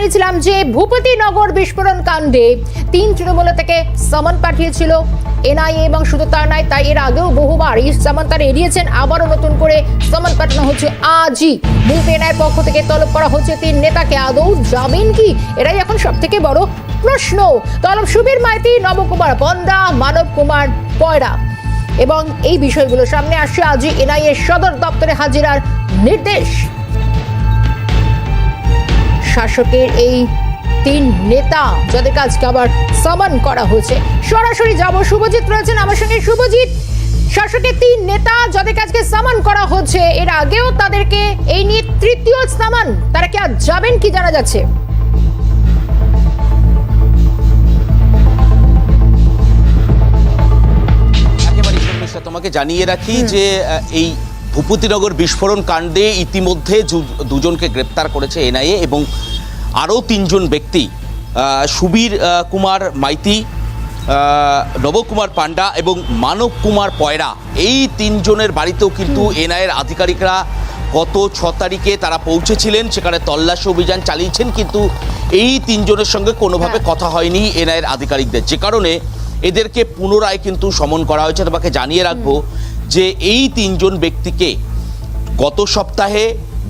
জানিয়েছিলাম যে ভূপতিনগর বিস্ফোরণ কাণ্ডে তিন তৃণমূল থেকে সমন পাঠিয়েছিল। এনআইএ এবং শুধু তার নয়, তাই এর আগেও বহুবার এই সমন তারা এড়িয়েছেন। আবারও নতুন করে সমন পাঠানো হচ্ছে। আজই মূলত এনআইয়ের পক্ষ থেকে তলব করা হচ্ছে। তিন নেতাকে আদৌ যাবেন কি? এরাই এখন সব থেকে বড় প্রশ্ন। তলব সুবীর মাইতি, নবকুমার পন্দা মানব কুমার পয়রা। এবং এই বিষয়গুলো সামনে আসছে। আজই এনআইএ সদর দপ্তরে হাজিরার নির্দেশ। শাসকের এই তিন নেতা যাদের কাজকে আবার সামান করা হয়েছে। সরাসরি যাব শুভজিৎ রয়েছেন আমার সঙ্গে। শুভজিৎ শাসকের তিন নেতা যাদের কাজকে সামান করা হচ্ছে এর আগেও তাদেরকে এই নিয়ে তৃতীয় সামান তারা কি আজ যাবেন কি জানা যাচ্ছে? তোমাকে জানিয়ে রাখি যে এই ভূপতিনগর বিস্ফোরণ কাণ্ডে ইতিমধ্যে দুজনকে গ্রেপ্তার করেছে এনআইএ এবং আরও তিনজন ব্যক্তি সুবীর কুমার মাইতি নবকুমার পান্ডা এবং মানব কুমার পয়রা। এই তিনজনের বাড়িতেও কিন্তু এনআইয়ের আধিকারিকরা গত ছ তারিখে তারা পৌঁছেছিলেন সেখানে তল্লাশি অভিযান চালিয়েছেন কিন্তু এই তিনজনের সঙ্গে কোনোভাবে কথা হয়নি এনআইএর আধিকারিকদের। যে কারণে এদেরকে পুনরায় কিন্তু সমন করা হয়েছে তোমাকে জানিয়ে রাখব যে এই তিনজন ব্যক্তিকে গত সপ্তাহে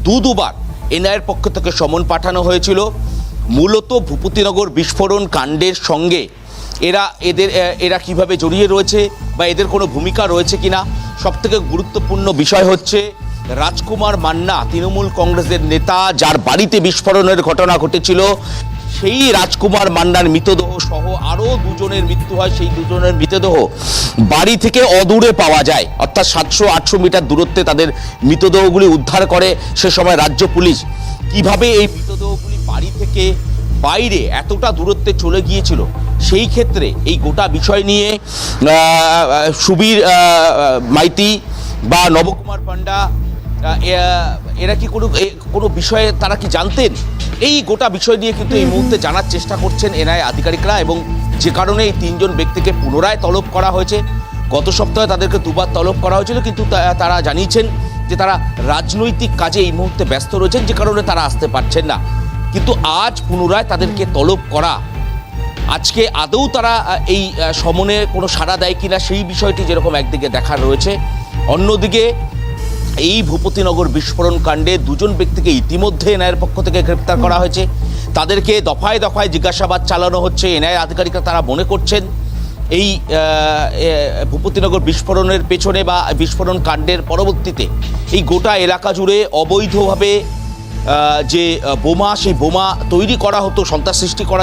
দু দুবার এনআইয়ের পক্ষ থেকে সমন পাঠানো হয়েছিল। মূলত ভূপতিনগর বিস্ফোরণ কাণ্ডের সঙ্গে এরা এদের এরা কীভাবে জড়িয়ে রয়েছে বা এদের কোনো ভূমিকা রয়েছে কিনা, সবথেকে গুরুত্বপূর্ণ বিষয় হচ্ছে রাজকুমার মান্না, তৃণমূল কংগ্রেসের নেতা, যার বাড়িতে বিস্ফোরণের ঘটনা ঘটেছিল সেই রাজকুমার মান্নার মৃতদেহ সহ আরও দুজনের মৃত্যু হয়, সেই দুজনের মৃতদেহ বাড়ি থেকে অদূরে পাওয়া যায়। অর্থাৎ সাতশো, আটশো মিটার দূরত্বে তাদের মৃতদেহগুলি উদ্ধার করে সে সময় রাজ্য পুলিশ। কীভাবে এই মৃতদেহগুলি বাড়ি থেকে বাইরে এতটা দূরত্বে চলে গিয়েছিল, সেই ক্ষেত্রে এই গোটা বিষয় নিয়ে সুবীর মাইতি বা নবকুমার পান্ডা এরা কি কোনো কোনো বিষয়ে তারা কি জানতেন? এই গোটা বিষয় নিয়ে কিন্তু এই মুহূর্তে জানার চেষ্টা করছেন এনআই আধিকারিকরা এবং যে কারণে এই তিনজন ব্যক্তিকে পুনরায় তলব করা হয়েছে। গত সপ্তাহে তাদেরকে দুবার তলব করা হয়েছিল, কিন্তু তারা জানিয়েছেন যে তারা রাজনৈতিক কাজে এই মুহূর্তে ব্যস্ত রয়েছেন, যে কারণে তারা আসতে পারছেন না। কিন্তু আজ পুনরায় তাদেরকে তলব করা, আজকে আদৌ তারা এই সমনে কোনো সাড়া দেয় কিনা সেই বিষয়টি যেরকম একদিকে দেখার রয়েছে, অন্যদিকে এই ভূপতিনগর বিস্ফোরণ কাণ্ডে দুজন ব্যক্তিকে ইতিমধ্যে এনআইয়ের পক্ষ থেকে গ্রেপ্তার করা হয়েছে। তাদেরকে দফায় দফায় জিজ্ঞাসাবাদ চালানো হচ্ছে। এনআইয়ের আধিকারিকরা তারা মনে করছেন, এই ভূপতিনগর বিস্ফোরণের পেছনে বা বিস্ফোরণ কাণ্ডের পরবর্তীতে এই গোটা এলাকা জুড়ে অবৈধভাবে যে বোমা, সেই বোমা তৈরি করা হতো, সন্ত্রাস সৃষ্টি করা